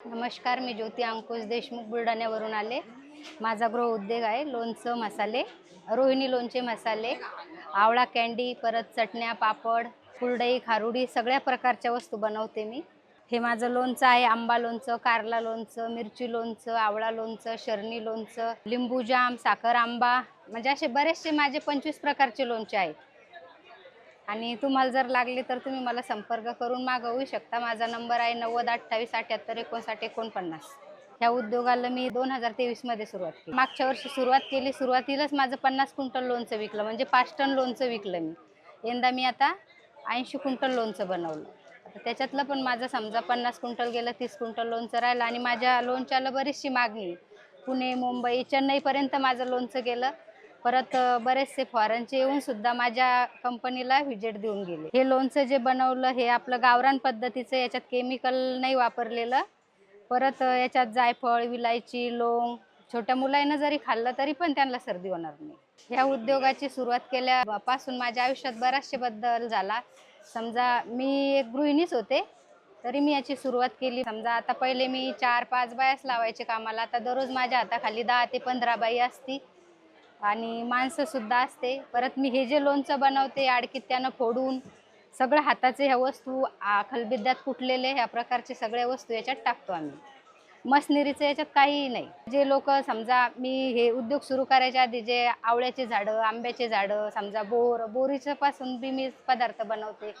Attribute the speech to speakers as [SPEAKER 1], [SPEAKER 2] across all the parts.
[SPEAKER 1] नमस्कार मी ज्योती अंकुश देशमुख बुलढाण्यावरून आले. माझा गृह उद्योग आहे लोणचं मसाले रोहिणी लोणचे मसाले आवळा कँडी परत चटण्या पापड कुलडई खारुडी सगळ्या प्रकारच्या वस्तू बनवते मी. हे माझं लोणचं आहे आंबा लोणचं कारला लोणचं मिरची लोणचं आवळा लोणचं शरणी लोणचं लिंबू जाम साखर आंबा म्हणजे असे बरेचसे माझे पंचवीस प्रकारचे लोणचे आहेत. आणि तुम्हाला जर लागले तर तुम्ही मला संपर्क करून मागवू शकता. माझा नंबर आहे नव्वद अठ्ठावीस अठ्याहत्तर एकोणसाठ एकोणपन्नास. ह्या उद्योगाला मी दोन हजार तेवीसमध्ये सुरुवात केली. मागच्या वर्षी सुरुवात केली. सुरुवातीलाच माझं पन्नास क्विंटल लोणचं विकलं. म्हणजे पाच टन लोणचं विकलं मी. यंदा मी आता ऐंशी क्विंटल लोणचं बनवलं. आता त्याच्यातलं पण माझं समजा पन्नास क्विंटल गेलं तीस क्विंटल लोणचं राहिलं आणि माझ्या लोणच्याला बरीचशी मागणी. आहे. पुणे मुंबई चेन्नईपर्यंत माझं लोणचं गेलं. परत बरेचसे फॉरेनचे येऊन सुद्धा माझ्या कंपनीला व्हिजिट देऊन गेले. हे लोणचं जे बनवलं हे आपलं गावरान पद्धतीचं याच्यात केमिकल नाही वापरलेलं. परत याच्यात जायफळ विलायची लोंग छोट्या मुलांना जरी खाल्लं तरी पण त्यांना सर्दी होणार नाही. ह्या उद्योगाची सुरुवात केल्यापासून माझ्या आयुष्यात बराचसे बदल झाला. समजा मी एक गृहिणीच होते तरी मी याची सुरुवात केली. समजा आता पहिले मी चार पाच बायाच लावायचे कामाला आता दररोज माझ्या हाताखाली दहा ते पंधरा बाई असती. आणि माणसं सुद्धा असते. परत मी हे जे लोणचं बनवते आडकित्यानं फोडून सगळं हाताचे ह्या वस्तू आ, खलबिद्यात फुटलेले ह्या प्रकारचे सगळ्या वस्तू याच्यात टाकतो आम्ही. मशनिरीचं याच्यात काहीही नाही. जे लोक समजा मी हे उद्योग सुरू करायच्या आधी जे आवळ्याचे झाडं आंब्याचे झाडं समजा बोर बोरीचं पासून बी मी पदार्थ बनवते.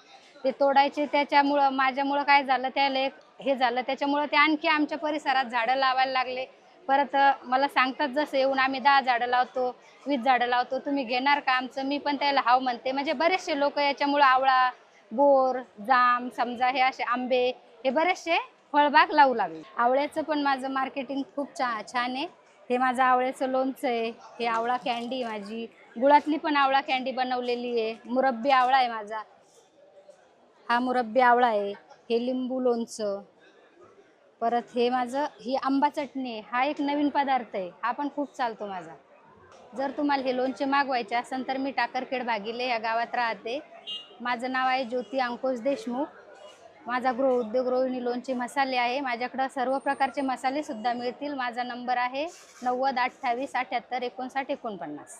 [SPEAKER 1] ते तोडायचे त्याच्यामुळं माझ्यामुळं काय झालं त्याला एक हे झालं त्याच्यामुळं ते आणखी आमच्या परिसरात झाडं लावायला लागले. परत मला सांगतात जसं येऊन आम्ही दहा झाडं लावतो वीस झाडं लावतो तुम्ही घेणार का आमचं? मी पण त्याला हाव म्हणते. म्हणजे बरेचसे लोक याच्यामुळं आवळा बोर जाम समजा हे असे आंबे हे बरेचसे फळबाग लावू लागले. आवळ्याचं पण माझं मार्केटिंग खूप छा छान आहे. हे माझं आवळ्याचं लोणचं आहे. हे आवळा कॅन्डी माझी. गुळातली पण आवळा कॅन्डी बनवलेली आहे. मुरब्बी आवळा आहे माझा. हा मुरब्बी आवळा आहे. हे लिंबू लोणचं. परत हे माझं ही आंबा चटणी आहे हा एक नवीन पदार्थ आहे हा पण खूप चालतो माझा. जर तुम्हाला हे लोणचे मागवायचे असेल तर मी टाकरखेड भागिले या गावात राहते. माझं नाव आहे ज्योती अंकुश देशमुख. माझा गृह उद्योग रोहिणी लोणचे मसाले आहे. माझ्याकडं सर्व प्रकारचे मसालेसुद्धा मिळतील. माझा नंबर आहे नव्वद अठ्ठावीस अठ्याहत्तर एकोणसाठ एकोणपन्नास.